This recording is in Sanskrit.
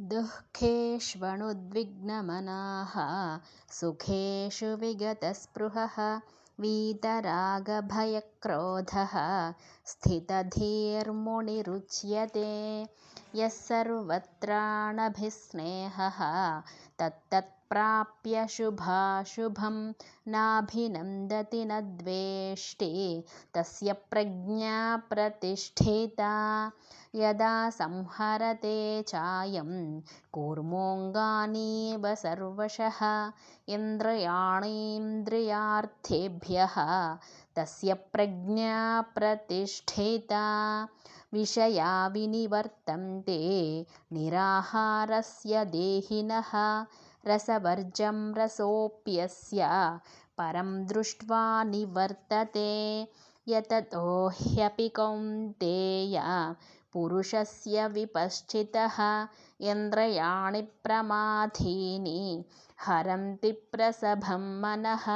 दुःखेष्वणुद्विग्नमनाः सुखेषु विगतस्पृहः वीतरागभयक्रोधः स्थितधीर्मुनिरुच्यते यः सर्वत्राणभिस्नेहः तत्तत्प्राप्य शुभाशुभं नाभिनन्दति न द्वेष्टि। तस्य प्रज्ञा प्रतिष्ठिता यदा संहरते चायं कूर्मोऽङ्गानीव सर्वशः इन्द्रियाणीन्द्रियार्थेभ्यः। तस्य प्रज्ञा प्रतिष्ठिता विषया विनिवर्तन्ते। निराहारस्य देहिनः रसवर्जं रसोऽप्यस्य परं दृष्ट्वा निवर्तते। यततो ह्यपि कौन्तेय पुरुषस्य विपश्चितः इन्द्रियाणि प्रमाथीनि हरन्ति प्रसभं मनः